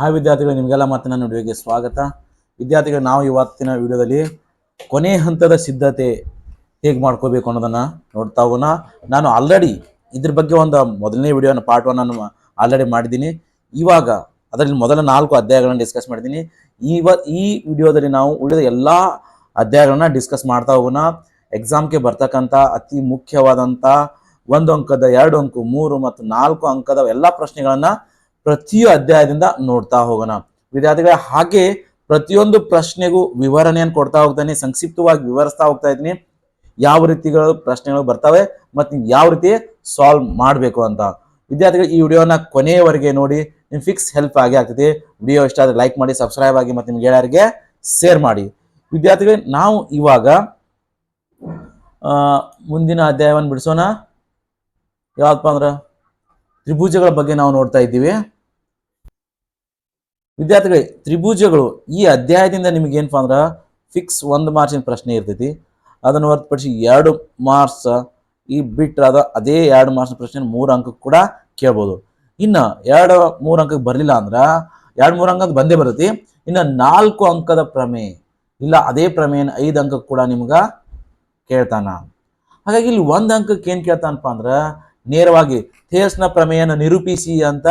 Hi ವಿದ್ಯಾರ್ಥಿಗಳು ನಿಮಗೆಲ್ಲ ಮತ್ತೆ ನನ್ನ ವಿಡಿಯೋಗೆ ಸ್ವಾಗತ. ವಿದ್ಯಾರ್ಥಿಗಳು, ನಾವು ಇವತ್ತಿನ ವಿಡಿಯೋದಲ್ಲಿ ಕೊನೆ ಹಂತದ ಸಿದ್ಧತೆ ಹೇಗೆ ಮಾಡ್ಕೋಬೇಕು ಅನ್ನೋದನ್ನು ನೋಡ್ತಾ ಹೋಗೋಣ. ನಾನು ಆಲ್ರೆಡಿ ಇದ್ರ ಬಗ್ಗೆ ಒಂದು ಮೊದಲನೇ ವಿಡಿಯೋನ ಪಾರ್ಟ್ ಒನ್ ನಾನು ಆಲ್ರೆಡಿ ಮಾಡಿದ್ದೀನಿ. ಇವಾಗ ಅದರಲ್ಲಿ ಮೊದಲ ನಾಲ್ಕು ಅಧ್ಯಾಯಗಳನ್ನು ಡಿಸ್ಕಸ್ ಮಾಡಿದ್ದೀನಿ. ಇವ, ಈ ವಿಡಿಯೋದಲ್ಲಿ ನಾವು ಉಳಿದ ಎಲ್ಲ ಅಧ್ಯಾಯಗಳನ್ನ ಡಿಸ್ಕಸ್ ಮಾಡ್ತಾ ಹೋಗೋಣ. ಎಕ್ಸಾಮ್ಗೆ ಬರ್ತಕ್ಕಂಥ ಅತಿ ಮುಖ್ಯವಾದಂಥ ಒಂದು ಅಂಕದ ಎರಡು ಅಂಕು, ಮೂರು ಮತ್ತು ನಾಲ್ಕು ಅಂಕದ ಎಲ್ಲ ಪ್ರಶ್ನೆಗಳನ್ನ ಪ್ರತಿಯೊಂದು ಅಧ್ಯಾಯದಿಂದ ನೋಡ್ತಾ ಹೋಗೋಣ. ವಿದ್ಯಾರ್ಥಿಗಳ, ಹಾಗೆ ಪ್ರತಿಯೊಂದು ಪ್ರಶ್ನೆಗೂ ವಿವರಣೆಯನ್ನು ಕೊಡ್ತಾ ಹೋಗ್ತಾನೆ, ಸಂಕ್ಷಿಪ್ತವಾಗಿ ವಿವರಿಸ್ತಾ ಹೋಗ್ತಾ ಇದ್ದೀನಿ. ಯಾವ ರೀತಿಗಳು ಪ್ರಶ್ನೆಗಳು ಬರ್ತವೆ ಮತ್ತು ಯಾವ ರೀತಿ ಸಾಲ್ವ್ ಮಾಡಬೇಕು ಅಂತ. ವಿದ್ಯಾರ್ಥಿಗಳು, ಈ ವಿಡಿಯೋನ ಕೊನೆಯವರೆಗೆ ನೋಡಿ, ನಿಮ್ಗೆ ಫಿಕ್ಸ್ ಹೆಲ್ಪ್ ಆಗಿ ಆಗ್ತದೆ. ವಿಡಿಯೋ ಇಷ್ಟ ಆದರೆ ಲೈಕ್ ಮಾಡಿ ಸಬ್ಸ್ಕ್ರೈಬ್ ಆಗಿ ಮತ್ತು ನಿಮ್ಗೆ ಗೆಳೆಯರಿಗೆ ಶೇರ್ ಮಾಡಿ. ವಿದ್ಯಾರ್ಥಿಗಳೇ, ನಾವು ಇವಾಗ ಮುಂದಿನ ಅಧ್ಯಾಯವನ್ನು ಬಿಡಿಸೋಣ. ಯಾವತ್ತಪ್ಪ ಅಂದ್ರೆ, ತ್ರಿಭುಜಗಳ ಬಗ್ಗೆ ನಾವು ನೋಡ್ತಾ ಇದ್ದೀವಿ. ವಿದ್ಯಾರ್ಥಿಗಳೇ, ತ್ರಿಭುಜಗಳು, ಈ ಅಧ್ಯಾಯದಿಂದ ನಿಮಗೆ ಏನಪ್ಪಾ ಅಂದ್ರೆ ಫಿಕ್ಸ್ ಒಂದು ಮಾರ್ಚಿನ ಪ್ರಶ್ನೆ ಇರ್ತೈತಿ. ಅದನ್ನು ಹೊರತುಪಡಿಸಿ ಎರಡು ಮಾರ್ಕ್ಸ್ ಈ ಬಿಟ್ಟರೆ ಅದ ಎರಡು ಮಾರ್ಕ್ಸ್ ಪ್ರಶ್ನೆ ಮೂರು ಅಂಕ ಕೂಡ ಕೇಳ್ಬೋದು. ಇನ್ನು ಎರಡು ಮೂರು ಅಂಕಕ್ಕೆ ಬರಲಿಲ್ಲ ಅಂದ್ರೆ, ಎರಡು ಮೂರು ಅಂಕ ಬಂದೇ ಬರುತ್ತೆ. ಇನ್ನು ನಾಲ್ಕು ಅಂಕದ ಪ್ರಮೇಯ ಇಲ್ಲ ಅದೇ ಪ್ರಮೇಯನ ಐದು ಅಂಕಕ್ಕೆ ಕೂಡ ನಿಮ್ಗೆ ಕೇಳ್ತಾನ. ಹಾಗಾಗಿ ಇಲ್ಲಿ ಒಂದು ಅಂಕಕ್ಕೆ ಏನು ಕೇಳ್ತಾನಪ್ಪ ಅಂದ್ರೆ, ನೇರವಾಗಿ ಥೇಸ್ನ ಪ್ರಮೇಯನ ನಿರೂಪಿಸಿ ಅಂತ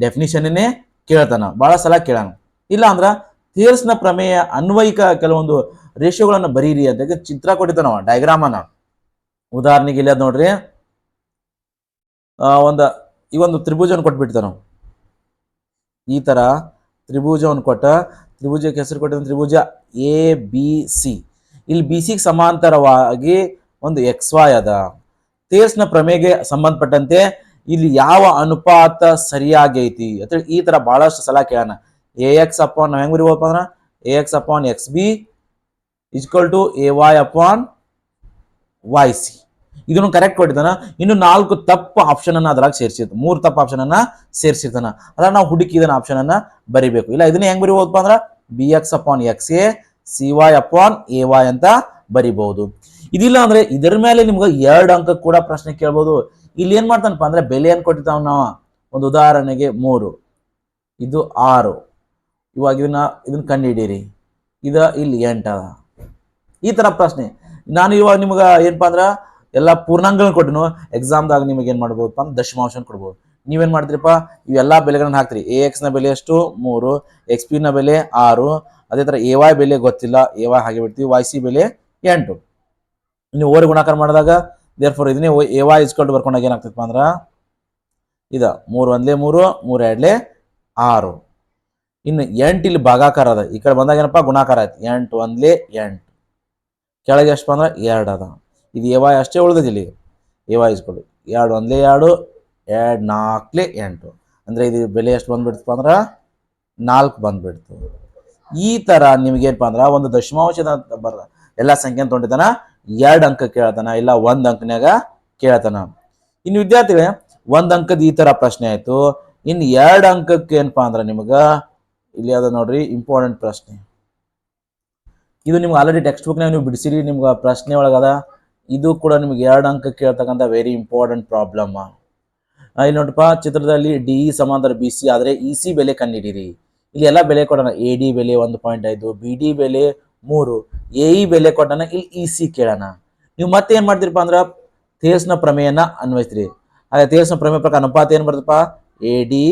ಡೆಫಿನಿಷನ್ನೇ ಕೇಳ್ತಾನ. ಭಾಳ ಸಲ ಕೇಳಾನ. ಇಲ್ಲ ಅಂದ್ರೆ ಥಿಯರ್ಸ್ನ ಪ್ರಮೇಯ ಅನ್ವಯಿಕ ಕೆಲವೊಂದು ರೇಷಿಯೋಗಳನ್ನು ಬರೀರಿ ಅಂತ ಚಿತ್ರ ಕೊಟ್ಟಿದ್ದಾನವ ಡಯಾಗ್ರಾಮನ ಉದಾಹರಣೆಗೆ ಇಲ್ಲ ನೋಡ್ರಿ. ಒಂದು ಈ ಒಂದು ತ್ರಿಭುಜವನ್ನು ಕೊಟ್ಬಿಡ್ತಾನ ಈ ತರ ತ್ರಿಭುಜವನ್ನು ಕೊಟ್ಟ, ತ್ರಿಭುಜಕ್ಕೆ ಹೆಸರು ಕೊಟ್ಟ ತ್ರಿಭುಜ ಎ ಬಿ ಸಿ ಇಲ್ಲಿ ಬಿ ಸಿಗೆ ಸಮಾಂತರವಾಗಿ ಒಂದು ಎಕ್ಸ್ ವಾಯ್ ಅದ. ತೇರ್ಸ್ನ ಪ್ರಮೇಗೆ ಸಂಬಂಧಪಟ್ಟಂತೆ ಇಲ್ಲಿ ಯಾವ ಅನುಪಾತ ಸರಿಯಾಗಿ ಐತಿ ಅಂತೇಳಿ ಈ ತರ ಬಹಳಷ್ಟು ಸಲ ಕೇಳೋಣ. ಎ ಎಕ್ಸ್ ಅಪಾನ್ ನಾವು ಹೆಂಗ್ ಬರಿಬೋದಪ್ಪ ಅಂದ್ರೆ? A X upon X B is equal to A Y upon Y C ಇದನ್ನು ಕರೆಕ್ಟ್ ಕೊಟ್ಟಿದ್ದಾನ. ಇನ್ನು ನಾಲ್ಕು ತಪ್ಪು ಆಪ್ಷನ್ ಅನ್ನ ಅದ್ರಾಗ ಸೇರಿಸಿರ್ತಾನೆ ಮೂರು ತಪ್ಪು ಆಪ್ಷನ್ ಅನ್ನ ಸೇರಿಸಿರ್ತಾನ. ಅದ್ರ ನಾವು ಹುಡುಕಿದನ ಆಪ್ಷನ್ ಅನ್ನ ಬರಿಬೇಕು. ಇಲ್ಲ, ಇದನ್ನ ಹೆಂಗ್ ಬರಿಬೋದಪ್ಪ ಅಂದ್ರೆ? B X upon X A C Y upon A Y ಅಂತ ಬರಿಬಹುದು ಇದಿಲ್ಲ ಅಂದ್ರೆ ಇದರ ಮೇಲೆ ನಿಮ್ಗೆ ಎರಡು ಅಂಕ ಕೂಡ ಪ್ರಶ್ನೆ ಕೇಳ್ಬೋದು. ಇಲ್ಲಿ ಏನ್ ಮಾಡ್ತಾನಪ್ಪ ಅಂದ್ರೆ ಬೆಲೆಯನ್ನು ಕೊಟ್ಟಿರ್ತಾವ ನಾವು? ಒಂದು ಉದಾಹರಣೆಗೆ ಮೂರು. ಇದು ಆರು. ಇವಾಗ ಇದನ್ನ ಇದನ್ನ ಕಂಡುಹಿಡೀರಿ ಇದ ಇಲ್ಲಿ ಎಂಟದ ಈ ತರ ಪ್ರಶ್ನೆ. ನಾನು ಇವಾಗ ನಿಮ್ಗೆ ಏನಪ್ಪ ಅಂದ್ರೆ ಎಲ್ಲ ಪೂರ್ಣಾಂಗಗಳನ್ನ ಕೊಟ್ಟಿನು. ಎಕ್ಸಾಮ್ದಾಗ ನಿಮಗೆ ಏನು ಮಾಡ್ಬೋದಪ್ಪ ಅಂದ್ರೆ ದಶಮಾಂಶ ಕೊಡ್ಬೋದು. ನೀವೇನು ಮಾಡ್ತೀರಪ್ಪ? ಇವೆಲ್ಲ ಬೆಲೆಗಳನ್ನ ಹಾಕ್ತೀರಿ. ಎ ಎಕ್ಸ್ನ ಬೆಲೆ ಎಷ್ಟು? ಮೂರು. ಎಕ್ಸ್ ಪಿನ ಬೆಲೆ ಆರು. ಅದೇ ಥರ ಎ ವೈ ಬೆಲೆ ಗೊತ್ತಿಲ್ಲ. ಎ ವೈ ಹಾಗೆ ಬಿಡ್ತೀವಿ. ವೈ ಸಿ ಬೆಲೆ ಎಂಟು. ನೀವು ಓರಿ ಗುಣಾಕಾರ ಮಾಡಿದಾಗ ದೇರ್ ಫೋರ್ ಇದನ್ನೇ ಎ ವಾಯ್ ಇಸ್ಕೊಂಡು ಬರ್ಕೊಂಡಾಗ ಏನಾಗ್ತಪ್ಪ ಅಂದ್ರೆ ಇದು ಮೂರು ಒಂದ್ಲೆ ಮೂರು ಮೂರು ಎರಡ್ಲೆ ಆರು. ಇನ್ನು ಎಂಟು ಇಲ್ಲಿ ಭಾಗಾಕಾರ ಅದ. ಈ ಕಡೆ ಬಂದಾಗ ಏನಪ್ಪ? ಗುಣಾಕಾರ ಆಯ್ತು. ಎಂಟು ಒಂದ್ಲೆ ಎಂಟು. ಕೆಳಗೆ ಎಷ್ಟು ಬಂದ್ರೆ? ಎರಡು ಅದ. ಇದು ಎ ವಾಯ್ ಅಷ್ಟೇ ಉಳಿದಿದೆ ಇಲ್ಲಿ. ಎ ವಾಯ್ ಇಸ್ಕೊಳ್ಳಿ ಎರಡು ಒಂದ್ಲೆ ಎರಡು ಎರಡು ನಾಲ್ಕಲೆ ಎಂಟು. ಅಂದರೆ ಇದು ಬೆಲೆ ಎಷ್ಟು ಬಂದ್ಬಿಡ್ತಪ್ಪ ಅಂದ್ರೆ ನಾಲ್ಕು ಬಂದ್ಬಿಡ್ತು. ಈ ಥರ ನಿಮಗೇನಪ್ಪ ಅಂದ್ರೆ ಒಂದು ದಶಮಾಂಶದ ಬರ ಎಲ್ಲ ಸಂಖ್ಯೆ ತೊಗೊಂಡಿದ್ದಾನ ಎರಡು ಅಂಕ ಕೇಳ್ತಾನ, ಇಲ್ಲ ಒಂದ್ ಅಂಕನ್ಯಾಗ ಕೇಳ್ತಾನ. ಇನ್ನು ವಿದ್ಯಾರ್ಥಿಗಳೇ, ಒಂದ್ ಅಂಕದ ಈ ತರ ಪ್ರಶ್ನೆ ಆಯ್ತು. ಇನ್ನು ಎರಡು ಅಂಕಕ್ಕೆ ಏನಪ್ಪಾ ಅಂದ್ರೆ ನಿಮ್ಗೆ, ಇಲ್ಲಿ ಅದ ನೋಡ್ರಿ ಇಂಪಾರ್ಟೆಂಟ್ ಪ್ರಶ್ನೆ. ಇದು ನಿಮ್ಗೆ ಆಲ್ರೆಡಿ ಟೆಕ್ಸ್ಟ್ ಬುಕ್ನಾಗ ನೀವು ಬಿಡಿಸಿರಿ, ನಿಮ್ಗೆ ಪ್ರಶ್ನೆ ಒಳಗದ. ಇದು ಕೂಡ ನಿಮ್ಗೆ ಎರಡು ಅಂಕ ಕೇಳ್ತಕ್ಕಂಥ ವೆರಿ ಇಂಪಾರ್ಟೆಂಟ್ ಪ್ರಾಬ್ಲಮ್ ಇಲ್ಲಿ ನೋಡಪ್ಪ ಚಿತ್ರದಲ್ಲಿ ಡಿ ಇ ಸಮಾಂತರ ಬಿ ಸಿ ಆದರೆ ಇ ಸಿ ಬೆಲೆ ಕಂಡಿಡೀರಿ. ಇಲ್ಲಿ ಎಲ್ಲ ಬೆಲೆ ಕೊಡೋಣ ಎ ಡಿ ಬೆಲೆ ಒಂದು ಪಾಯಿಂಟ್ ಐದು ಬಿ ಡಿ ಬೆಲೆ ಮೂರು ಎ ಇ ಬೆಲೆ ಕೊಟ್ಟನ ಇಲ್ಲಿ ಇ ಸಿ ಕೇಳೋಣ. ನೀವು ಮತ್ತೆ ಏನು ಮಾಡ್ತೀರಪ್ಪ ಅಂದ್ರೆ ಥೇಲ್ಸ್ನ ಪ್ರಮೇಯನ ಅನ್ವಯಿಸ್ತೀರಿ ಹಾಗೆ ಥೇಲ್ಸ್ನ ಪ್ರಮೇಯ ಪ್ರಕಾರ ಅನುಪಾತ ಏನು ಬರ್ತಪ್ಪ? A D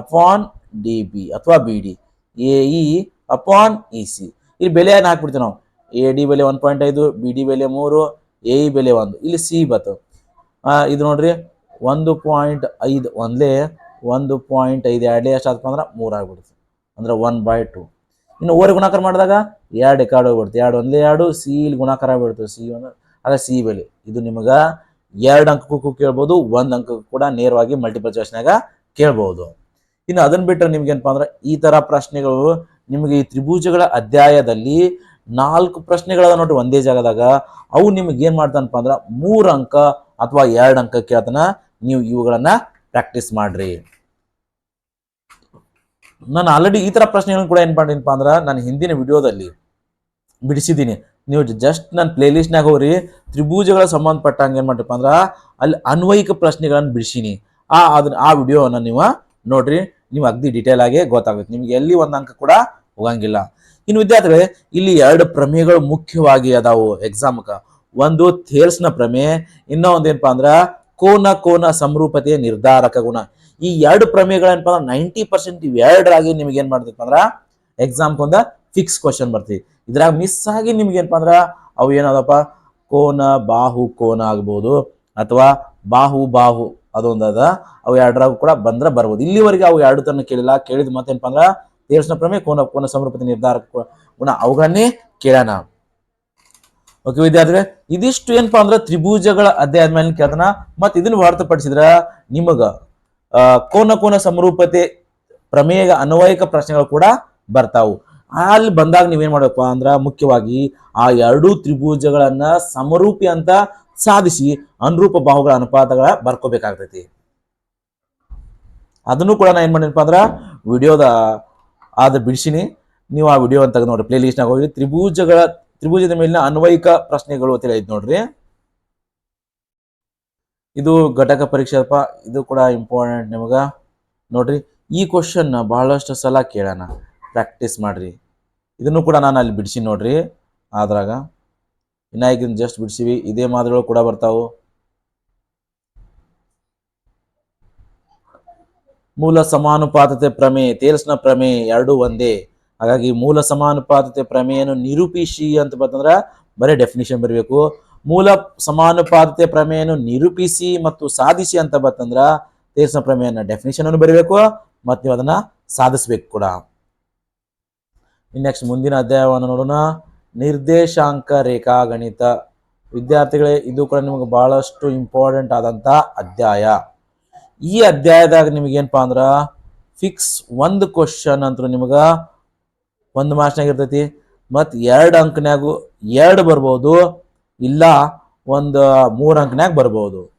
upon D B ಅಥವಾ B D. A E upon E C. ಇಲ್ಲಿ ಬೆಲೆ ಏನು ಹಾಕ್ಬಿಡ್ತೀವಿ ನಾವು? ಎ ಡಿ ಬೆಲೆ ಒನ್ ಪಾಯಿಂಟ್ ಐದು, ಬಿ ಡಿ ಬೆಲೆ ಮೂರು, ಎ ಇ ಬೆಲೆ ಒಂದು. ಇಲ್ಲಿ ಸಿ ಬತ್ತು. ಇದು ನೋಡ್ರಿ, ಒಂದು ಪಾಯಿಂಟ್ ಐದು ಒಂದ್ಲೇ ಒಂದು ಪಾಯಿಂಟ್ ಐದು ಎರಡೇ ಎಷ್ಟಾದಪ್ಪ ಅಂದ್ರೆ ಮೂರು ಆಗ್ಬಿಡುತ್ತೆ. ಅಂದ್ರೆ ಒನ್ ಬೈ ಟು. ಇನ್ನು ಓರೆ ಗುಣಾಕಾರ ಮಾಡಿದಾಗ ಎರಡು ಎಕಾರ್ಡ್ ಹೋಗ್ಬಿಡ್ತು. ಎರಡು ಒಂದೇ ಎರಡು ಸಿ ಇಲ್ಲಿ ಗುಣಾಕಾರ ಆಗ್ಬಿಡ್ತು. ಸಿ ಒಂದು ಅದ ಸಿ ಬೆಲೆ. ಇದು ನಿಮಗೆ ಎರಡು ಅಂಕಕ್ಕೂ ಕೇಳ್ಬೋದು, ಒಂದು ಅಂಕಕ್ಕೂ ಕೂಡ ನೇರವಾಗಿ ಮಲ್ಟಿಪಲ್ ಚಾಯ್ಸ್ನಾಗ ಕೇಳ್ಬೋದು. ಇನ್ನು ಅದನ್ನ ಬಿಟ್ಟರೆ ನಿಮ್ಗೆ ಏನಪ್ಪ ಅಂದ್ರೆ ಈ ತರ ಪ್ರಶ್ನೆಗಳು ನಿಮಗೆ ಈ ತ್ರಿಭುಜಗಳ ಅಧ್ಯಾಯದಲ್ಲಿ ನಾಲ್ಕು ಪ್ರಶ್ನೆಗಳದ ನೋಡಿ ಒಂದೇ ಜಾಗದಾಗ. ಅವು ನಿಮ್ಗೆ ಏನು ಮಾಡ್ತಾನಪ್ಪ ಅಂದ್ರೆ ಮೂರು ಅಂಕ ಅಥವಾ ಎರಡು ಅಂಕ ಕೇಳ್ತಾನ ನೀವು ಇವುಗಳನ್ನ ಪ್ರಾಕ್ಟೀಸ್ ಮಾಡ್ರಿ. ನಾನು ಆಲ್ರೆಡಿ ಈ ತರ ಪ್ರಶ್ನೆಗಳನ್ನ ಕೂಡ ಏನು ಮಾಡಿನಪ್ಪ ಅಂದ್ರೆ ನಾನು ಹಿಂದಿನ ವಿಡಿಯೋದಲ್ಲಿ ಬಿಡಿಸಿದ್ದೀನಿ. ನೀವು ಜಸ್ಟ್ ನನ್ನ ಪ್ಲೇಲಿಸ್ಟ್ನಾಗ ಹೋಗ್ರಿ, ತ್ರಿಭುಜಗಳ ಸಂಬಂಧಪಟ್ಟಂಗೆ ಏನು ಮಾಡ್ರಪ್ಪ ಅಂದ್ರೆ ಅಲ್ಲಿ ಅನ್ವಯಿಕ ಪ್ರಶ್ನೆಗಳನ್ನು ಬಿಡಿಸೀನಿ. ಆ, ಅದನ್ನ, ಆ ವಿಡಿಯೋವನ್ನು ನೀವು ನೋಡ್ರಿ, ನೀವು ಅಗ್ದಿ ಡೀಟೇಲ್ ಆಗಿ ಗೊತ್ತಾಗುತ್ತೆ. ನಿಮ್ಗೆ ಎಲ್ಲಿ ಒಂದು ಅಂಕ ಕೂಡ ಹೋಗಂಗಿಲ್ಲ. ಇನ್ನು ವಿದ್ಯಾರ್ಥಿಗಳೇ, ಇಲ್ಲಿ ಎರಡು ಪ್ರಮೇಯಗಳು ಮುಖ್ಯವಾಗಿ ಅದಾವು ಎಕ್ಸಾಮ್ಕ ಒಂದು ಥೇಲ್ಸ್ನ ಪ್ರಮೇಯ ಇನ್ನೊಂದೇನಪ್ಪ ಏನಪ್ಪಾ ಅಂದ್ರ ಕೋನ ಕೋನ ಸಮರೂಪತೆಯ ನಿರ್ಧಾರಕ ಗುಣ. ಈ ಎರಡು ಪ್ರಮೇಯಗಳೇನಪ್ಪ ಅಂದ್ರೆ ನೈಂಟಿ ಪರ್ಸೆಂಟ್ ಇವೆರಡರಾಗಿ ನಿಮ್ಗೆ ಏನ್ ಮಾಡ್ತೀವಿ ಅಂದ್ರ ಎಕ್ಸಾಮ್ ಒಂದ ಫಿಕ್ಸ್ ಕ್ವಶನ್ ಬರ್ತೀವಿ ಇದ್ರಾಗ ಮಿಸ್ ಆಗಿ ನಿಮ್ಗೆ ಏನಪ್ಪ ಅಂದ್ರ ಅವು ಏನದಪ್ಪ? ಕೋನ, ಬಾಹು, ಕೋನ ಆಗ್ಬೋದು ಅಥವಾ ಬಾಹು ಬಾಹು ಅದೊಂದು ಅದ. ಅವು ಎರಡರಾಗ ಕೂಡ ಬಂದ್ರೆ ಬರ್ಬೋದು. ಇಲ್ಲಿವರೆಗೆ ಅವು ಎರಡು ತನ್ನ ಕೇಳಿಲ್ಲ. ಕೇಳಿದ ಮತ್ತೇನಪ್ಪ ಅಂದ್ರ ತೇರ್ಸ್ನ ಪ್ರಮೇಯ ಕೋನ ಕೋನ ಸಮರೂಪತೆ ನಿರ್ಧಾರ ಗುಣ ಅವುಗಳನ್ನೇ ಕೇಳೋಣ. ಓಕೆ ವಿದ್ಯಾರ್ಥಿಗಳೇ, ಇದಿಷ್ಟು ಏನಪ್ಪಾ ಅಂದ್ರೆ ತ್ರಿಭುಜಗಳ ಅಧ್ಯಾಯ ಮೇಲೆ ಕೇಳ್ತಾನ. ಮತ್ತೆ ಇದನ್ನ ಹೊರತುಪಡಿಸಿದ್ರ ನಿಮಗ ಕೋನ ಕೋನ ಸಮರೂಪತೆ ಪ್ರಮೇಯ ಅನ್ವಯಿಕ ಪ್ರಶ್ನೆಗಳು ಕೂಡ ಬರ್ತಾವು. ಅಲ್ಲಿ ಬಂದಾಗ ನೀವೇನ್ ಮಾಡಬೇಕು ಅಂದ್ರ ಮುಖ್ಯವಾಗಿ ಆ ಎರಡೂ ತ್ರಿಭುಜಗಳನ್ನ ಸಮರೂಪಿ ಅಂತ ಸಾಧಿಸಿ ಅನುರೂಪ ಬಾಹುಗಳ ಅನುಪಾತಗಳ ಬರ್ಕೋಬೇಕಾಗ್ತೈತಿ. ಅದನ್ನು ಕೂಡ ನಾ ಏನ್ ಮಾಡಿನಪ್ಪ ಅಂದ್ರ ವಿಡಿಯೋದ ಆದ ಬಿಡಿಸಿನಿ. ನೀವು ಆ ವಿಡಿಯೋ ಅಂತ ನೋಡ್ರಿ. ಪ್ಲೇ ಲಿಸ್ಟ್ನಾಗ ಹೋಗಿ ತ್ರಿಭುಜಗಳ, ತ್ರಿಭುಜದ ಮೇಲಿನ ಅನ್ವಯಿಕ ಪ್ರಶ್ನೆಗಳು ಅಂತ ನೋಡ್ರಿ. ಇದು ಘಟಕ ಪರೀಕ್ಷೆ ಅಪ್ಪ ಇದು ಕೂಡ ಇಂಪಾರ್ಟೆಂಟ್ ನಿಮಗೆ. ನೋಡ್ರಿ, ಈ ಕ್ವಶನ್ ಬಹಳಷ್ಟು ಸಲ ಕೇಳೋಣ ಪ್ರಾಕ್ಟೀಸ್ ಮಾಡ್ರಿ. ಇದನ್ನು ಕೂಡ ನಾನು ಅಲ್ಲಿ ಬಿಡಿಸಿ ನೋಡ್ರಿ ಆದ್ರಾಗ ವಿನಾಯಕಿನ ಜಸ್ಟ್ ಬಿಡಿಸಿವಿ, ಇದೇ ಮಾದರಿಗಳು ಕೂಡ ಬರ್ತಾವು. ಮೂಲ ಸಮಾನುಪಾತತೆ ಪ್ರಮೇಯ, ತೇಲ್ಸ್ನ ಪ್ರಮೇಯ ಎರಡೂ ಒಂದೇ. ಹಾಗಾಗಿ ಮೂಲ ಸಮಾನುಪಾತತೆ ಪ್ರಮೇಯನು ನಿರೂಪಿಸಿ ಅಂತ ಬಂತಂದ್ರ ಬರೀ ಡೆಫಿನಿಷನ್ ಬರಬೇಕು. ಮೂಲ ಸಮಾನುಪಾತತೆ ಪ್ರಮೇಯನ್ನು ನಿರೂಪಿಸಿ ಮತ್ತು ಸಾಧಿಸಿ ಅಂತ ಬಂತಂದ್ರ ತೀರ್ಸ ಪ್ರಮೇಯನ ಡೆಫಿನಿಷನ್ ಅನ್ನು ಬರೀಬೇಕು ಮತ್ತು ನೀವು ಅದನ್ನ ಸಾಧಿಸ್ಬೇಕು ಕೂಡ. ನೆಕ್ಸ್ಟ್ ಮುಂದಿನ ಅಧ್ಯಾಯವನ್ನು ನೋಡೋಣ. ನಿರ್ದೇಶಾಂಕ ರೇಖಾಗಣಿತ ವಿದ್ಯಾರ್ಥಿಗಳೇ, ಇದು ಕೂಡ ನಿಮಗೆ ಬಹಳಷ್ಟು ಇಂಪಾರ್ಟೆಂಟ್ ಆದಂತ ಅಧ್ಯಾಯ. ಈ ಅಧ್ಯಾಯದಾಗ ನಿಮ್ಗೆ ಏನಪ್ಪಾ ಅಂದ್ರ ಫಿಕ್ಸ್ ಒಂದು ಕ್ವಶನ್ ಅಂತೂ ನಿಮಗ ಒಂದು ಮಾರ್ಕ್ಸ್ನಾಗ ಇರ್ತೈತಿ. ಮತ್ತು ಎರಡು ಅಂಕನ್ಯಾಗು ಎರಡು ಬರ್ಬೋದು. ಇಲ್ಲ ಒಂದು ಮೂರು ಅಂಕನ್ಯಾಗ ಬರ್ಬೋದು.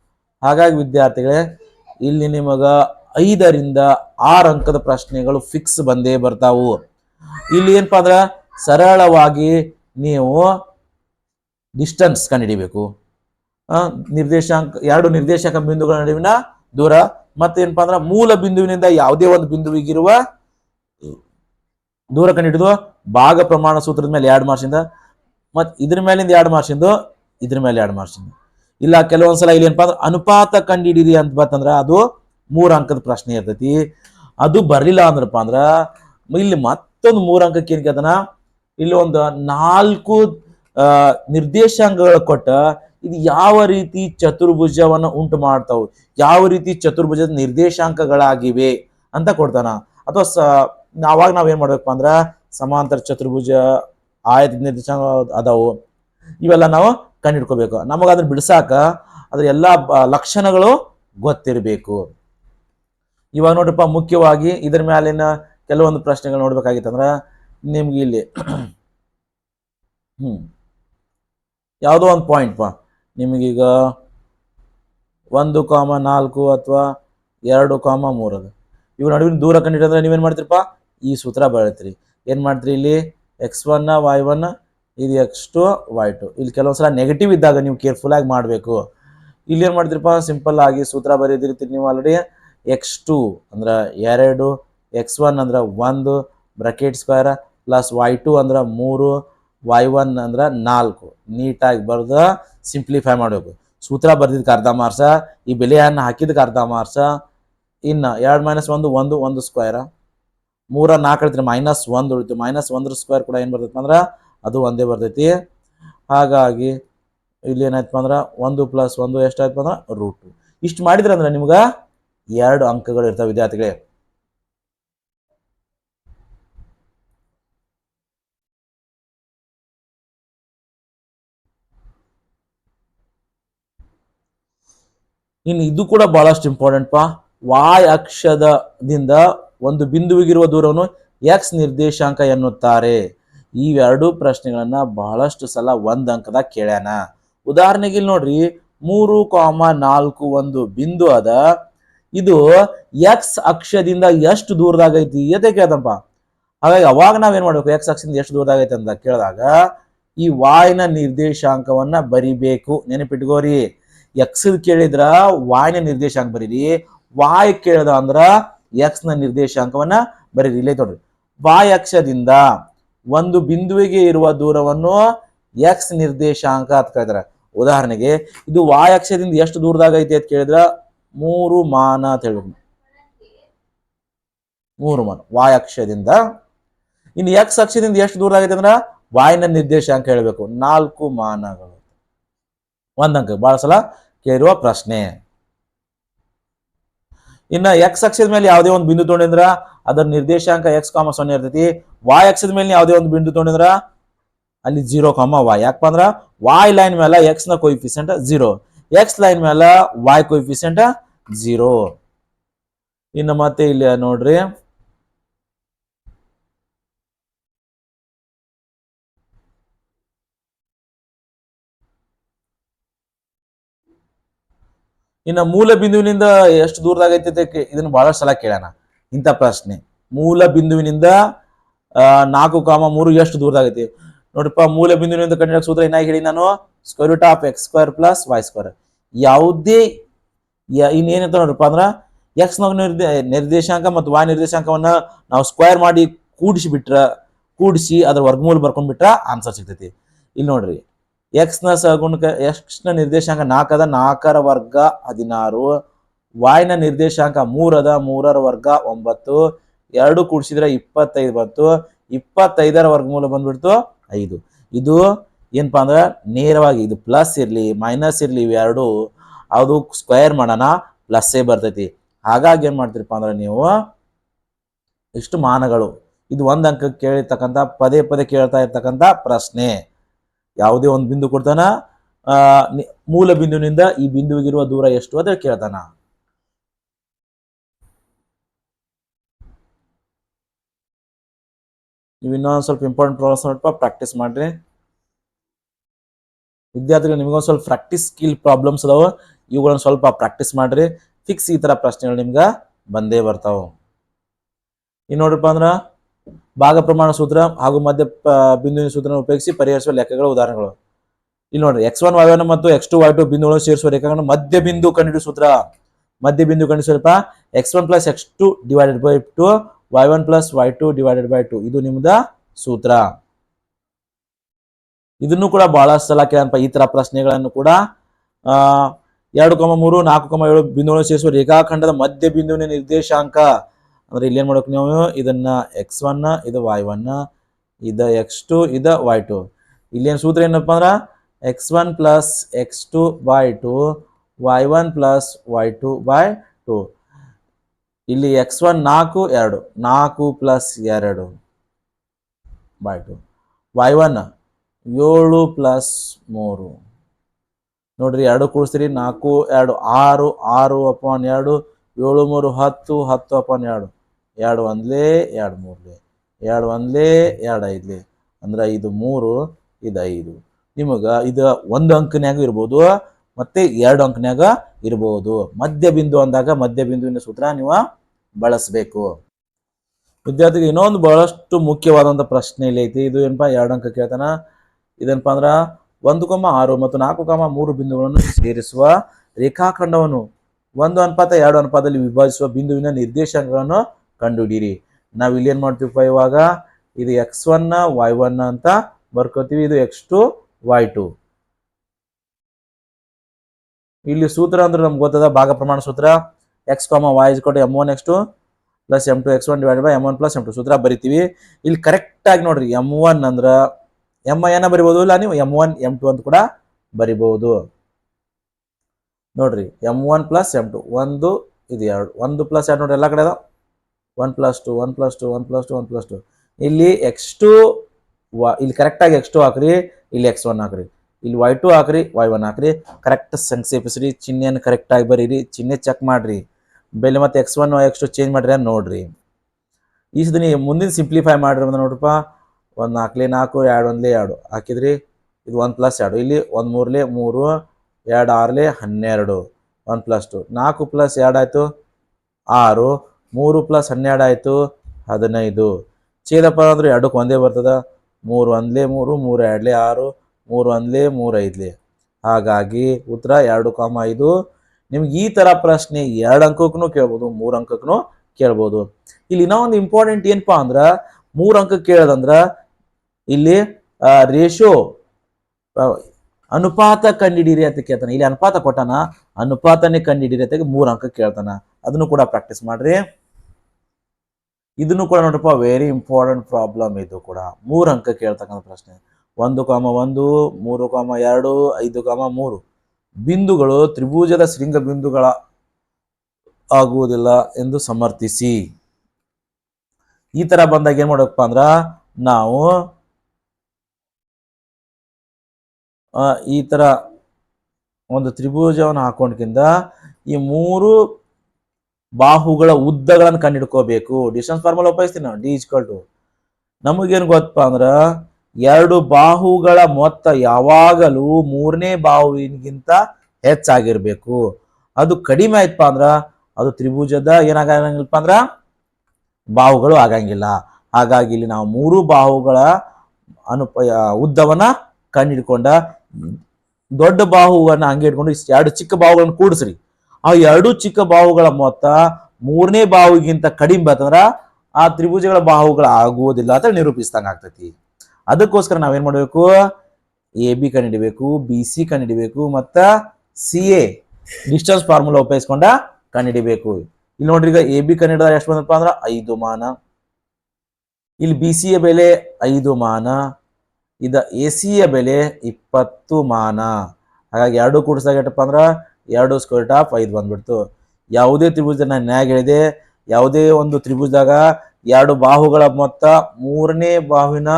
ಹಾಗಾಗಿ ವಿದ್ಯಾರ್ಥಿಗಳೇ, ಇಲ್ಲಿ ನಿಮಗೆ ಐದರಿಂದ ಆರು ಅಂಕದ ಪ್ರಶ್ನೆಗಳು ಫಿಕ್ಸ್ ಬಂದೇ ಬರ್ತಾವು. ಇಲ್ಲಿ ಏನಪ್ಪ ಅಂದ್ರೆ, ಸರಳವಾಗಿ ನೀವು ಡಿಸ್ಟೆನ್ಸ್ ಕಂಡುಹಿಡಿಬೇಕು. ನಿರ್ದೇಶಾಂಕ, ಎರಡು ನಿರ್ದೇಶಕ ಬಿಂದುಗಳ ನಡುವಿನ ದೂರ, ಮತ್ತೇನಪ್ಪ ಅಂದ್ರೆ, ಮೂಲ ಬಿಂದುವಿನಿಂದ ಯಾವುದೇ ಒಂದು ಬಿಂದುವಿಗಿರುವ ದೂರ ಕಂಡುಹಿಡಿದು, ಭಾಗ ಪ್ರಮಾಣ ಸೂತ್ರದ ಮೇಲೆ ಎರಡು ಮಾರ್ಕ್ಸಿಂದ ಮತ್ತು ಇದ್ರ ಮೇಲಿಂದ ಎರಡು ಮಾರ್ಕ್ಸಿಂದು ಇದ್ರ ಮೇಲೆ ಎರಡು ಮಾರ್ಕ್ಸಿಂದ ಇಲ್ಲ ಕೆಲವೊಂದ್ಸಲ ಇಲ್ಲಿ ಏನಪ್ಪಾ ಅಂದ್ರೆ ಅನುಪಾತ ಕಂಡುಹಿಡಿದಿ ಅಂತ ಬಂತಂದ್ರ ಅದು ಮೂರು ಅಂಕದ ಪ್ರಶ್ನೆ ಇರ್ತೈತಿ. ಅದು ಬರ್ಲಿಲ್ಲ ಅಂದ್ರಪ್ಪ ಅಂದ್ರ ಇಲ್ಲಿ ಮತ್ತೊಂದು ಮೂರು ಅಂಕಕ್ಕೆ ಏನ್ ಕೇಳ್ತಾನ? ಇಲ್ಲಿ ಒಂದು ನಾಲ್ಕು ಆ, ನಿರ್ದೇಶಾಂಕಗಳು ಕೊಟ್ಟ ಇದು ಯಾವ ರೀತಿ ಚತುರ್ಭುಜವನ್ನು ಉಂಟು ಮಾಡ್ತಾವು? ಯಾವ ರೀತಿ ಚತುರ್ಭುಜದ ನಿರ್ದೇಶಾಂಕಗಳಾಗಿವೆ ಅಂತ ಕೊಡ್ತಾನ. ಅಥವಾ ಸ ಅವಾಗ ನಾವ್ ಏನ್ ಮಾಡ್ಬೇಕಪ್ಪ ಅಂದ್ರ ಸಮಾಂತರ ಚತುರ್ಭುಜ ಆಯತ ನಿರ್ದೇಶಾಂಕ ಅದಾವು. ಇವೆಲ್ಲ ನಾವು ಕಂಡಿಡ್ಕೋಬೇಕು. ಹಿಡ್ಕೋಬೇಕು ಅದನ್ನ ಬಿಡ್ಸಾಕ ಅದ್ರ ಎಲ್ಲ ಲಕ್ಷಣಗಳು ಗೊತ್ತಿರಬೇಕು. ಇವಾಗ ನೋಡ್ರಪ್ಪ, ಮುಖ್ಯವಾಗಿ ಇದ್ರ ಮ್ಯಾಲಿನ ಕೆಲವೊಂದು ಪ್ರಶ್ನೆಗಳು ನೋಡ್ಬೇಕಾಗಿತ್ತಂದ್ರೆ ನಿಮ್ಗೆ ಇಲ್ಲಿ ಹ್ಮ್. ಯಾವುದೋ ಒಂದು ಪಾಯಿಂಟ್ ಪಾ. ನಿಮಗೀಗ ಒಂದು ಕಾಮ ನಾಲ್ಕು ಅಥವಾ ಎರಡು ಕಾಮ ಮೂರದು. ಇವ್ರ ಇವು ನಡುವಿನ ದೂರ ಕಂಡಿಟ್ಟಂದ್ರೆ ನೀವೇನು ಮಾಡ್ತೀರಪ್ಪ ಈ ಸೂತ್ರ ಬೆಳಿತೀರಿ. ಏನು ಮಾಡ್ತೀರಿ ಇಲ್ಲಿ? ಎಕ್ಸ್ ಒನ್ನ ವೈ ಒನ್ ಇದು ಎಕ್ಸ್ ಟು ವೈ ಟು ಇಲ್ಲಿ ಕೆಲವೊಂದ್ಸಲ ನೆಗೆಟಿವ್ ಇದ್ದಾಗ ನೀವು ಕೇರ್ಫುಲ್ ಆಗಿ ಮಾಡಬೇಕು. ಇಲ್ಲಿ ಏನು ಮಾಡಿದ್ರಪ್ಪ? ಸಿಂಪಲ್ ಆಗಿ ಸೂತ್ರ ಬರೆದಿರ್ತೀರಿ ನೀವು ಆಲ್ರೆಡಿ ಎಕ್ಸ್ ಟು ಅಂದ್ರೆ ಎರಡು ಎಕ್ಸ್ ಒನ್ ಅಂದ್ರೆ ಒಂದು bracket square plus Y two ಅಂದ್ರೆ ಮೂರು ವೈ ಒನ್ ಅಂದ್ರೆ ನಾಲ್ಕು. ನೀಟಾಗಿ ಬರೆದು ಸಿಂಪ್ಲಿಫೈ ಮಾಡಬೇಕು. ಸೂತ್ರ ಬರೆದಿದ್ದಕ್ಕೆ ಅರ್ಧ ಮಾರ್ಸ ಈ ಬೆಲೆಯನ್ನು ಹಾಕಿದ್ದಕ್ಕೆ ಅರ್ಧ ಮಾರ್ಸ ಇನ್ನು ಎರಡು ಮೈನಸ್ ಒಂದು ಒಂದು ಒಂದು ಸ್ಕ್ವೇರ ಮೂರ ನಾಲ್ಕು ಹೇಳ್ತೀರಿ ಮೈನಸ್ ಒಂದು ಉಳಿತು. ಮೈನಸ್ ಒಂದ್ರ ಸ್ಕ್ವೇರ್ ಕೂಡ ಏನು ಬರ್ತೈತೆ ಅಂದ್ರೆ ಅದು ಒಂದೇ ಬರ್ತೈತಿ. ಹಾಗಾಗಿ ಇಲ್ಲಿ ಏನಾಯ್ತಪ್ಪ ಅಂದ್ರೆ ಒಂದು ಪ್ಲಸ್ ಒಂದು ಎಷ್ಟಾಯ್ತಪ್ಪ ಅಂದ್ರೆ ರೂಟು ಇಷ್ಟು ಮಾಡಿದ್ರೆ ಅಂದ್ರೆ ನಿಮ್ಗೆ ಎರಡು ಅಂಕಗಳು ಇರ್ತವೆ ವಿದ್ಯಾರ್ಥಿಗಳೇ. ಇನ್ನು ಇದು ಕೂಡ ಬಹಳಷ್ಟು ಇಂಪಾರ್ಟೆಂಟ್ ಪಾ. ವಾಯ್ ಅಕ್ಷದದಿಂದ ಒಂದು ಬಿಂದುವಿಗಿರುವ ದೂರವನ್ನು ಎಕ್ಸ್ ನಿರ್ದೇಶಾಂಕ ಎನ್ನುತ್ತಾರೆ. ಇವೆರಡು ಪ್ರಶ್ನೆಗಳನ್ನು ಬಹಳಷ್ಟು ಸಲ ಒಂದು ಅಂಕದಾಗ ಕೇಳ್ಯಾನ. ಉದಾಹರಣೆಗೆ ಇಲ್ಲಿ ನೋಡ್ರಿ, ಮೂರು ಕಾಮ ನಾಲ್ಕು ಒಂದು ಬಿಂದು ಅದ. ಇದು ಎಕ್ಸ್ ಅಕ್ಷದಿಂದ ಎಷ್ಟು ದೂರದಾಗ ಐತಿ? ಅದೇ ಕೇಳ್ದಪ್ಪ. ಹಾಗಾಗಿ ಅವಾಗ ನಾವೇನ್ ಮಾಡ್ಬೇಕು? ಎಕ್ಸ್ ಅಕ್ಷದಿಂದ ಎಷ್ಟು ದೂರದಾಗ ಐತಿ ಅಂತ ಕೇಳಿದಾಗ, ಈ ವಾಯಿನ ನಿರ್ದೇಶಾಂಕವನ್ನ ಬರಿಬೇಕು. ನೆನಪಿಟ್ಕೋರಿ. ಎಕ್ಸ್ ಕೇಳಿದ್ರ ವಾಯಿನ ನಿರ್ದೇಶಾಂಕ ಬರೀರಿ. ವಾಯ್ ಕೇಳ್ದ ಅಂದ್ರ ಎಕ್ಸ್ನ ನಿರ್ದೇಶಾಂಕವನ್ನ ಬರೀರಿ. ಇಲ್ಲೇ ನೋಡ್ರಿ ವಾಯ್ ಅಕ್ಷದಿಂದ ಒಂದು ಬಿಂದುವಿಗೆ ಇರುವ ದೂರವನ್ನು ಎಕ್ಸ್ ನಿರ್ದೇಶಾಂಕ ಅಂತ ಕರೀತಾರೆ. ಉದಾಹರಣೆಗೆ, ಇದು ವಾಯಕ್ಷದಿಂದ ಎಷ್ಟು ದೂರದಾಗ ಐತಿ ಅಂತ ಕೇಳಿದ್ರ? ಮೂರು ಮಾನ ಅಂತ ಹೇಳ್ಬೇಕು ಮೂರು ಮಾನ. ವಾಯಕ್ಷದಿಂದ ಇನ್ನು ಎಕ್ಸ್ ಅಕ್ಷದಿಂದ ಎಷ್ಟು ದೂರ ಆಗೈತೆ ಅಂದ್ರೆ? ವಾಯಿನ ನಿರ್ದೇಶಾಂಕ ಹೇಳಬೇಕು. ನಾಲ್ಕು ಮಾನಗಳು. ಒಂದಂಕ ಬಹಳ ಸಲ ಕೇಳಿರುವ ಪ್ರಶ್ನೆ. ಇನ್ನ ಎಕ್ಸ್ ಅಕ್ಷದ ಮೇಲೆ ಯಾವುದೇ ಒಂದು ಬಿಂದು ತೊಗೊಂಡಿದ್ರ? ಅದರ ನಿರ್ದೇಶಾಂಕ ಎಕ್ಸ್ ಕಾಮ ಸೊನ್ನೆ ಇರ್ತೈತಿ. ವಾಯ್ ಅಕ್ಷದ ಮೇಲೆ ಯಾವುದೇ ಒಂದು ಬಿಂದು ತೊಗೊಂಡಿದ್ರ ಅಲ್ಲಿ ಜೀರೋ ಕಾಮ ವಾಯ್ ಯಾಕಪ್ಪ ಅಂದ್ರ ವಾಯ್ ಲೈನ್ ಮೇಲೆ ಎಕ್ಸ್ನ ಕೊಯಿಫಿಸೆಂಟ್ ಜೀರೋ ಎಕ್ಸ್ ಲೈನ್ ಮೇಲೆ ವಾಯ್ ಕೊಯಿಫಿಸೆಂಟ್ ಜೀರೋ ಇನ್ನು ಮತ್ತೆ ಇಲ್ಲಿ ನೋಡ್ರಿ. ಇನ್ನ ಮೂಲ ಬಿಂದುವಿನಿಂದ ಎಷ್ಟು ದೂರದಾಗ ಇದನ್ನ ಬಹಳಷ್ಟು ಸಲ ಕೇಳ್ಯಾನ ಇಂಥ ಪ್ರಶ್ನೆ. ಮೂಲ ಬಿಂದುವಿನಿಂದ ನಾಲ್ಕು ಕಾಮ ಮೂರು ಎಷ್ಟು ದೂರದಾಗೈತಿ ನೋಡ್ರಿಪ್ಪ, ಮೂಲ ಬಿಂದುವಿನಿಂದ ಕಂಡು ಸೂತ್ರ ಏನಾಗಿ ಹೇಳಿ ನಾನು? Square root of X square plus Y square ಯಾವುದೇ ಇನ್ನೇನಿರ್ತಾವ ನೋಡ್ರಪ್ಪ ಅಂದ್ರ ಎಕ್ಸ್ನ ನಿರ್ದೇ, ನಿರ್ದೇಶಾಂಕ ಮತ್ತು ವಾಯ್ ನಿರ್ದೇಶಾಂಕವನ್ನು ನಾವು ಸ್ಕ್ವೇರ್ ಮಾಡಿ ಕೂಡಿಸಿ ಬಿಟ್ರ ಕೂಡಿಸಿ ಅದ್ರ ವರ್ಗಮೂಲ ಬರ್ಕೊಂಡ್ ಬಿಟ್ರ ಆನ್ಸರ್ ಸಿಗ್ತೈತಿ. ಇಲ್ಲಿ ನೋಡ್ರಿ ಎಕ್ಸ್ನ ಸಗುಣಕ ಎಕ್ಸ್ನ ನಿರ್ದೇಶಾಂಕ ನಾಲ್ಕದ ನಾಲ್ಕರ ವರ್ಗ ಹದಿನಾರು. ವಾಯ್ನ ನಿರ್ದೇಶಾಂಕ ಮೂರದ ಮೂರರ ವರ್ಗ ಒಂಬತ್ತು, ಎರಡು ಕೂಡಿಸಿದ್ರೆ ಇಪ್ಪತ್ತೈದು ಬಂತು. ಇಪ್ಪತ್ತೈದರ ವರ್ಗಮೂಲ ಬಂದ್ಬಿಡ್ತು ಐದು. ಇದು ಏನಪ್ಪಾ ಅಂದ್ರೆ ನೇರವಾಗಿ ಇದು ಪ್ಲಸ್ ಇರಲಿ ಮೈನಸ್ ಇರಲಿ ಇವೆರಡು ಅದು ಸ್ಕ್ವೇರ್ ಮಾಡೋಣ ಪ್ಲಸ್ಸೇ ಬರ್ತೈತಿ. ಹಾಗಾಗಿ ಏನು ಮಾಡ್ತೀರಪ್ಪ ಅಂದ್ರೆ ನೀವು ಇಷ್ಟು ಮಾನಗಳು. ಇದು ಒಂದು ಅಂಕ ಕೇಳಿರ್ತಕ್ಕಂಥ, ಪದೇ ಪದೇ ಕೇಳ್ತಾ ಇರ್ತಕ್ಕಂಥ ಪ್ರಶ್ನೆ. ಯಾವುದೇ ಒಂದು ಬಿಂದು ಕೊಡ್ತಾನ ಮೂಲ ಬಿಂದುವಿನಿಂದ ಈ ಬಿಂದುವಿಗಿರುವ ದೂರ ಎಷ್ಟು ಅಂತ ಕೇಳ್ತಾನ. ನೀವು ಇನ್ನೊಂದು ಸ್ವಲ್ಪ ಇಂಪಾರ್ಟೆಂಟ್ ಪ್ರಾಬ್ಲಮ್ಸ್ ನೋಡಪ್ಪ ಪ್ರಾಕ್ಟೀಸ್ ಮಾಡ್ರಿ. ವಿದ್ಯಾರ್ಥಿಗಳು, ನಿಮಗೊಂದು ಸ್ವಲ್ಪ ಪ್ರಾಕ್ಟೀಸ್ ಸ್ಕಿಲ್ ಪ್ರಾಬ್ಲಮ್ಸ್ ಅದಾವ, ಇವುಗಳನ್ನ ಸ್ವಲ್ಪ ಪ್ರಾಕ್ಟೀಸ್ ಮಾಡ್ರಿ. ಫಿಕ್ಸ್ ಈ ತರ ಪ್ರಶ್ನೆಗಳು ನಿಮ್ಗೆ ಬಂದೇ ಬರ್ತಾವ. ಇನ್ನು ನೋಡ್ರಪ್ಪ ಅಂದ್ರ, ಭಾಗ ಪ್ರಮಾಣ ಸೂತ್ರ ಹಾಗೂ ಮಧ್ಯ ಪ- ಬಿಂದುವಿನ ಸೂತ್ರ ಉಪಯೋಗಿಸಿ ಪರಿಹರಿಸುವ ಲೆಕ್ಕಗಳ, ಉದಾಹರಣೆಗಳು. ಇಲ್ಲಿ ನೋಡ್ರಿ ಎಕ್ಸ್ ಒನ್ ವೈ ಒನ್ ಮತ್ತು ಎಕ್ಸ್ ಟು ವೈ ಟು ಬಿಂದುಗಳನ್ನು ಸೇರಿಸುವ ರೇಖೆಗಳನ್ನು ಮಧ್ಯ ಬಿಂದು ಕಂಡುಹಿಡಿಯುವ ಸೂತ್ರ. ಮಧ್ಯ ಬಿಂದು ಕಂಡುಹಿಡಿಸಲ್ಪ X one plus X two divided by two Y one plus Y two divided by two ಇದು ನಿಮ್ದ ಸೂತ್ರ. ಇದನ್ನು ಕೂಡ ಬಹಳಷ್ಟು ಸಲ ಕೇಳಪ್ಪ ಈ ತರ ಪ್ರಶ್ನೆಗಳನ್ನು ಕೂಡ ಎರಡು ಕಮ ಮೂರು, ನಾಲ್ಕು ಕಮ ಏಳು ಬಿಂದುಗಳನ್ನು ಸೇರಿಸುವ ರೇಖಾಖಂಡದ ಮಧ್ಯ ಬಿಂದುವಿನ ನಿರ್ದೇಶಾಂಕ. ಅಂದ್ರೆ ಇಲ್ಲಿ ಏನ್ ಮಾಡ್ಬೇಕು ನೀವು? ಇದನ್ನ ಎಕ್ಸ್ ಒನ್ ಇದು ವೈ ಒನ್ ಇದ ಎಕ್ಸ್ ಟು ಇದ ವೈ ಟು ಇಲ್ಲೇನು ಸೂತ್ರ ಏನಪ್ಪ ಅಂದ್ರ? X one plus X two by two Y one plus Y two by two ಇಲ್ಲಿ ಎಕ್ಸ್ ಒನ್ ನಾಲ್ಕು, ಎರಡು. ನಾಲ್ಕು ಪ್ಲಸ್ ಎರಡು. ಬೈ ಟು ವೈ ಒನ್ ಏಳು ಪ್ಲಸ್ ಮೂರು. ನೋಡ್ರಿ, ಎರಡು ಕೂಡಿಸ್ತೀರಿ ನಾಲ್ಕು, ಎರಡು. ಆರು ಆರು ಅಪಾನ್ ಎರಡು. ಏಳು, ಮೂರು, ಹತ್ತು ಹತ್ತು ಅಪಾನ್ ಎರಡು. ಎರಡು ಒಂದ್ಲೇ, ಎರಡು ಮೂರ್ಲೆ. ಎರಡು ಒಂದ್ಲೇ, ಎರಡು ಐದ್ಲೆ. ಅಂದ್ರೆ ಇದು ಮೂರು, ಇದು ಐದು. ನಿಮಗೆ ಇದು ಒಂದು ಅಂಕನ್ಯಾಗ ಇರ್ಬೋದು. ಮತ್ತೆ ಎರಡು ಅಂಕನ್ಯಾಗ ಇರ್ಬೋದು. ಮಧ್ಯ ಬಿಂದು ಅಂದಾಗ ಮಧ್ಯ ಬಿಂದುವಿನ ಸೂತ್ರ ನೀವು ಬಳಸಬೇಕು. ವಿದ್ಯಾರ್ಥಿಗೆ ಇನ್ನೊಂದು ಬಹಳಷ್ಟು ಮುಖ್ಯವಾದಂಥ ಪ್ರಶ್ನೆ ಇಲ್ಲಿ ಐತಿ. ಇದು ಏನಪ್ಪಾ, ಎರಡು ಅಂಕ ಕೇಳ್ತಾನ. ಇದೇನಪ್ಪ ಅಂದ್ರೆ, ಒಂದು ಕಮ್ಮ ಆರು ಮತ್ತು ನಾಲ್ಕು ಕಾಮ ಮೂರು ಬಿಂದುಗಳನ್ನು ಸೇರಿಸುವ ರೇಖಾಖಂಡವನ್ನು ಒಂದು ಅನುಪಾತ, ಎರಡು ಅನುಪಾತದಲ್ಲಿ ವಿಭಜಿಸುವ ಬಿಂದುವಿನ ನಿರ್ದೇಶಾಂಕಗಳನ್ನು ಕಂಡುಹಿಡಿಯಿರಿ. ನಾವು ಇಲ್ಲಿ ಏನು ಮಾಡ್ತೀವಪ್ಪ ಇವಾಗ? ಇದು ಎಕ್ಸ್ ಒನ್ ವೈ ಒನ್ ಅಂತ ಬರ್ಕೋತೀವಿ. ಇದು ಎಕ್ಸ್ ಟು ವೈ ಟು ಇಲ್ಲಿ ಸೂತ್ರ ಅಂದ್ರೆ ನಮ್ಗೆ ಗೊತ್ತದ, ಭಾಗ ಪ್ರಮಾಣ ಸೂತ್ರ. ಎಕ್ಸ್ ಕಾಮ ವಾಯ್ಸ್ ಕೊಟ್ಟು M one X two plus M two X one divide by M one plus M two ಸೂತ್ರ ಬರಿತೀವಿ. ಇಲ್ಲಿ ಕರೆಕ್ಟ್ ಆಗಿ ನೋಡ್ರಿ ಎಂ ಒನ್ ಅಂದ್ರ ಎಂ ಏನ ಬರಿಬೋದು ಇಲ್ಲ ನೀವು ಎಂ ಒನ್ ಎಂ ಟು ಅಂತ ಕೂಡ ಬರಿಬಹುದು ನೋಡ್ರಿ M one plus M two ಒಂದು ಇದು ಎರಡು, ಒಂದು ಪ್ಲಸ್ ಎರಡು ನೋಡ್ರಿ, ಎಲ್ಲ ಕಡೆ ಅದಾವ. One plus two one plus two one plus two one plus two ಇಲ್ಲಿ ಎಕ್ಸ್ ಟು ಇಲ್ಲಿ ಕರೆಕ್ಟಾಗಿ ಎಕ್ಸ್ ಟು ಹಾಕ್ರಿ, ಇಲ್ಲಿ ಎಕ್ಸ್ ಒನ್ ಹಾಕ್ರಿ. ಇಲ್ಲಿ ವೈ ಟು ಹಾಕ್ರಿ ವೈ ಒನ್ ಹಾಕ್ರಿ. ಕರೆಕ್ಟ್ ಸಂಕ್ಷೇಪಿಸ್ರಿ ಚಿಹ್ನೆಯನ್ನು ಕರೆಕ್ಟಾಗಿ ಬರೀರಿ, ಚಿಹ್ನೆ ಚೆಕ್ ಮಾಡ್ರಿ. ಬೆಲೆ ಮತ್ತೆ X one X two change ಮಾಡ್ರಿ ಅಂತ ನೋಡ್ರಿ. ಈ ನೀವು ಮುಂದಿನ ಸಿಂಪ್ಲಿಫೈ ಮಾಡ್ರಿ ಅಂದ್ರೆ ನೋಡ್ರಪ್ಪ, ಒಂದು ನಾಲ್ಕಲೇ ನಾಲ್ಕು, ಎರಡು ಒಂದ್ಲೇ ಎರಡು ಹಾಕಿದ್ರಿ. ಇದು ಒನ್ ಪ್ಲಸ್ ಎರಡು. ಇಲ್ಲಿ ಒಂದು ಮೂರ್ಲೆ ಮೂರು, ಎರಡು ಆರ್ಲೆ ಹನ್ನೆರಡು. ಒನ್ ಪ್ಲಸ್ ಟು ನಾಲ್ಕು ಪ್ಲಸ್ ಎರಡು ಆಯಿತು ಆರು. ಮೂರು ಪ್ಲಸ್ ಹನ್ನೆರಡು ಆಯಿತು ಹದಿನೈದು. ಛೇದಪ್ಪ ಅಂದ್ರೆ ಎರಡಕ್ಕೆ ಒಂದೇ ಬರ್ತದ. ಮೂರು ಒಂದ್ಲೇ ಮೂರು ಮೂರು ಎರಡ್ಲೆ ಆರು. ಮೂರು ಅಂದ್ಲಿ, ಮೂರು ಐದ್ಲಿ. ಹಾಗಾಗಿ ಉತ್ತರ ಎರಡು ಕಾಮ ಐದು. ನಿಮ್ಗೆ ಈ ಥರ ಪ್ರಶ್ನೆ ಎರಡು ಅಂಕಕ್ಕೂ ಕೇಳ್ಬೋದು, ಮೂರು ಅಂಕಕ್ಕೂ ಕೇಳ್ಬೋದು. ಇಲ್ಲಿ ಇನ್ನೊಂದು ಇಂಪಾರ್ಟೆಂಟ್ ಏನಪ್ಪಾ ಅಂದ್ರ, ಮೂರು ಅಂಕ ಕೇಳದಂದ್ರ ಇಲ್ಲಿ ರೇಷೋ ಅನುಪಾತ ಕಂಡಿಡೀರಿ ಅಂತ ಕೇಳ್ತಾನೆ. ಇಲ್ಲಿ ಅನುಪಾತ ಕೊಟ್ಟಾನ, ಅನುಪಾತನೇ ಕಂಡಿಡೀರಿ ಅಂತ ಮೂರು ಅಂಕ ಕೇಳ್ತಾನ. ಅದನ್ನು ಕೂಡ ಪ್ರಾಕ್ಟೀಸ್ ಮಾಡ್ರಿ. ಇದನ್ನು ಕೂಡ ನೋಡಪ್ಪ ವೆರಿ ಇಂಪಾರ್ಟೆಂಟ್ ಪ್ರಾಬ್ಲಮ್ ಇದು ಕೂಡ. ಮೂರು ಅಂಕ ಕೇಳ್ತಕ್ಕಂಥ ಪ್ರಶ್ನೆ. ಒಂದು ಕಾಮ ಒಂದು, ಮೂರು ಕಾಮ ಎರಡು, ಐದು ಕಾಮ ಮೂರು. ಬಿಂದುಗಳು ತ್ರಿಭುಜದ ಶೃಂಗ ಬಿಂದುಗಳ ಆಗುವುದಿಲ್ಲ ಎಂದು ಸಮರ್ಥಿಸಿ. ಈ ತರ ಬಂದಾಗ ಏನ್ ಮಾಡಬೇಕಪ್ಪ ಅಂದ್ರ ನಾವು ಈ ತರ ಒಂದು ತ್ರಿಭುಜವನ್ನು ಹಾಕೊಂಡ್ಕಿಂದ ಈ ಮೂರು ಬಾಹುಗಳ ಉದ್ದಗಳನ್ನು ಕಂಡಿಡ್ಕೋಬೇಕು. ಡಿಸ್ಟೆನ್ಸ್ ಫಾರ್ಮುಲಾ ಉಪಯೋಗಿಸ್ತೀನಿ ನಾವು ಡಿ ಇಸ್ಕಲ್ ಟು ನಮಗೇನು ಗೊತ್ತಪ್ಪ ಅಂದ್ರ ಎರಡು ಬಾಹುಗಳ ಮೊತ್ತ ಯಾವಾಗಲೂ ಮೂರನೇ ಬಾಹುವಿಗಿಂತ ಹೆಚ್ಚಾಗಿರ್ಬೇಕು. ಅದು ಕಡಿಮೆ ಆಯ್ತಪ್ಪ ಅಂದ್ರ, ಅದು ತ್ರಿಭುಜದ ಏನಾಗಂಗಿಲ್ಲಪ್ಪ ಅಂದ್ರ, ಬಾಹುಗಳು ಆಗಂಗಿಲ್ಲ. ಹಾಗಾಗಿ ಇಲ್ಲಿ ನಾವು ಮೂರು ಬಾಹುಗಳ ಅನುಪ ಉದ್ದವನ್ನ ಕಂಡಿಡ್ಕೊಂಡ, ದೊಡ್ಡ ಬಾಹುವನ್ನ ಹಂಗೆ ಇಟ್ಕೊಂಡು ಎರಡು ಚಿಕ್ಕ ಬಾಹುಗಳನ್ನು ಕೂಡಿಸ್ರಿ. ಆ ಎರಡು ಚಿಕ್ಕ ಬಾಹುಗಳ ಮೊತ್ತ ಮೂರನೇ ಬಾಹುಗಿಂತ ಕಡಿಮೆ ಬರ್ತಂದ್ರ ಆ ತ್ರಿಭುಜಗಳ ಬಾಹುಗಳು ಆಗುವುದಿಲ್ಲ ಅಂತ ನಿರೂಪಿಸಿದಂಗೆ ಆಗ್ತೈತಿ ಅದಕ್ಕೋಸ್ಕರ ನಾವೇನ್ ಮಾಡಬೇಕು? ಎ ಬಿ ಕಂಡಿಡಿಬೇಕು ಬಿ ಸಿ ಕಂಡಿಡಿಬೇಕು ಮತ್ತ ಸಿ ಎ ಡಿಸ್ಟೆನ್ಸ್ ಫಾರ್ಮುಲಾ ಉಪಯೋಗಿಸ್ಕೊಂಡ ಕಂಡಿಡಿಬೇಕು ಇಲ್ಲಿ ನೋಡ್ರಿ ಈಗ ಎ ಬಿ ಕಂಡಿಡಿದ ಎಷ್ಟು ಬಂದಪ್ಪ ಅಂದ್ರೆ ಐದು ಮಾನ. ಇಲ್ಲಿ ಬಿ ಸಿ ಯ ಬೆಲೆ ಐದು ಮಾನ. ಇದ ಎ ಸಿ ಯ ಬೆಲೆ ಇಪ್ಪತ್ತು ಮಾನ. ಹಾಗಾಗಿ ಎರಡು ಕೂಡಿಸಿದಾಗ ಎಷ್ಟಪ್ಪ ಅಂದ್ರೆ ಎರಡು ಸ್ಕ್ವೇರ್ ಆಫ್ ಐದು ಬಂದ್ಬಿಡ್ತು. ಯಾವುದೇ ತ್ರಿಭುಜ ನಾನು ನ್ಯಾಗ ಹೇಳಿದೆ ಯಾವುದೇ ಒಂದು ತ್ರಿಭುಜದಾಗ ಎರಡು ಬಾಹುಗಳ ಮೊತ್ತ ಮೂರನೇ ಬಾಹುವಿನ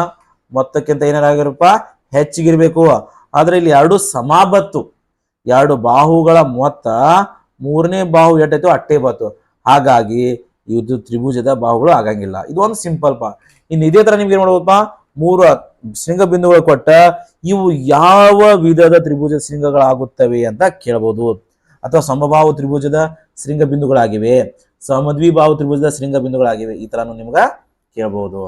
ಮೊತ್ತಕ್ಕಿಂತ ಏನಾರಾಗಿರಪ್ಪ? ಹೆಚ್ಚಿಗಿರ್ಬೇಕು. ಆದ್ರೆ ಇಲ್ಲಿ ಎರಡು ಸಮಾಬತ್ತು ಎರಡು ಬಾಹುಗಳ ಮೊತ್ತ, ಮೂರನೇ ಬಾಹು ಎಟ್ಟೈತೋ ಅಟ್ಟೆ ಬತ್ತು ಹಾಗಾಗಿ ಇದು ತ್ರಿಭುಜದ ಬಾಹುಗಳು ಆಗಂಗಿಲ್ಲ. ಇದು ಒಂದು ಸಿಂಪಲ್ ಪಾ ಇನ್ನು ಇದೇ ತರ ನಿಮ್ಗೆ ಏನ್ ಮಾಡ್ಬೋದಪ್ಪ? ಮೂರು ಶೃಂಗ ಬಿಂದುಗಳು ಕೊಟ್ಟ ಇವು ಯಾವ ವಿಧದ ತ್ರಿಭುಜ ಶೃಂಗಗಳಾಗುತ್ತವೆ ಅಂತ ಕೇಳಬಹುದು ಅಥವಾ ಸಮಬಾಹು ತ್ರಿಭುಜದ ಶೃಂಗ ಬಿಂದುಗಳಾಗಿವೆ. ಸಮದ್ವಿಬಾಹು ತ್ರಿಭುಜದ ಶೃಂಗ ಬಿಂದುಗಳಾಗಿವೆ. ಈ ತರನು ನಿಮ್ಗ ಕೇಳಬಹುದು